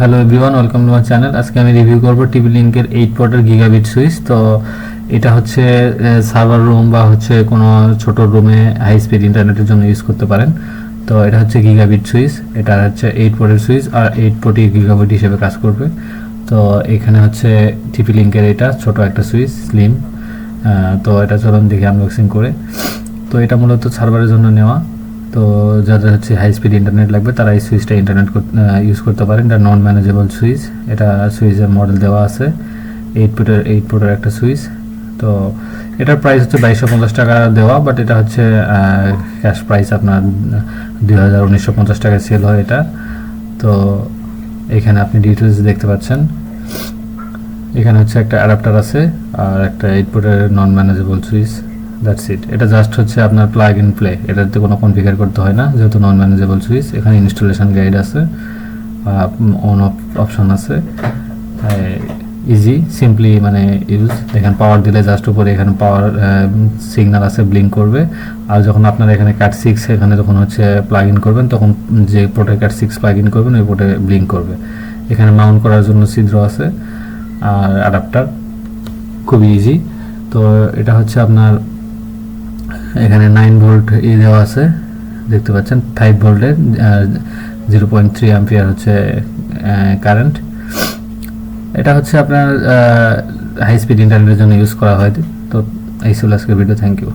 Hello everyone welcome to my channel আজকে আমি review করব টিভি লিঙ্কের এইট পটের গিগাবিট সুইচ তো এটা হচ্ছে সার্ভার রুম বা হচ্ছে কোনো ছোট রুমে হাই স্পিড ইন্টারনেটের জন্য ইউজ করতে পারেন। তো এটা হচ্ছে গিগাবিট সুইচ এটা হচ্ছে এইট পোর্টের সুইচ আর এইট পোর্টই গিগাবিট হিসেবে কাজ করবে। তো এখানে হচ্ছে টিপি লিঙ্কের এটা ছোট একটা সুইচ স্লিম তো এটা চলুন দেখি আনবক্সিং করে। তো এটা মূলত সার্ভারের জন্য নেওয়া। তো যাদের হচ্ছে হাই স্পিড ইন্টারনেট লাগবে, তারা এই সুইচটা ইন্টারনেট ইউজ করতে পারেন। এটা নন ম্যানেজেবল সুইচ এটা সুইচের মডেল দেওয়া আছে। এইট ফুটের এইট ফুটের একটা সুইচ তো এটার প্রাইস হচ্ছে বাইশশো পঞ্চাশ টাকা দেওয়া বাট এটা হচ্ছে ক্যাশ প্রাইস আপনার দুই হাজার উনিশশো পঞ্চাশ টাকায় সেল হয় এটা। তো এখানে আপনি ডিটেলস দেখতে পাচ্ছেন। এখানে হচ্ছে একটা অ্যাডাপ্টার আছে, আর একটা এইট পোর্টের non manageable switch that's it এটা জাস্ট হচ্ছে আপনার প্লাগ ইন প্লে এটাতে কোনো কনফিগার করতে হয় না, যেহেতু নন ম্যানেজেবল সুইচ এখানে ইনস্টলেশন গাইড আছে অন অফ অপশন আছে। ইজি সিম্পলি মানে ইউজ দেখেন পাওয়ার দিলে জাস্ট উপরে এখানে পাওয়ার সিগন্যাল আছে ব্লিঙ্ক করবে। আর যখন আপনার এখানে কাট সিক্স এখানে যখন হচ্ছে প্লাগ ইন করবেন, তখন যে পোর্টে কাট সিক্স প্লাগ ইন করবেন, ওই পোর্টে ব্লিঙ্ক করবে। এখানে মাউন্ট করার জন্য ছিদ্র আছে, আর অ্যাডাপ্টার খুবই ইজি তো এটা হচ্ছে আপনার এখানে নাইন ভোল্ট ই দেওয়া আছে, দেখতে পাচ্ছেন ফাইভ ভোল্টের জিরো পয়েন্ট থ্রি অ্যাম্পিয়ার হচ্ছে কারেন্ট এটা হচ্ছে আপনার হাই স্পিড ইন্টারনেটের জন্য ইউজ করা হয়। তো এই ছিল আজকের ভিডিও থ্যাংক ইউ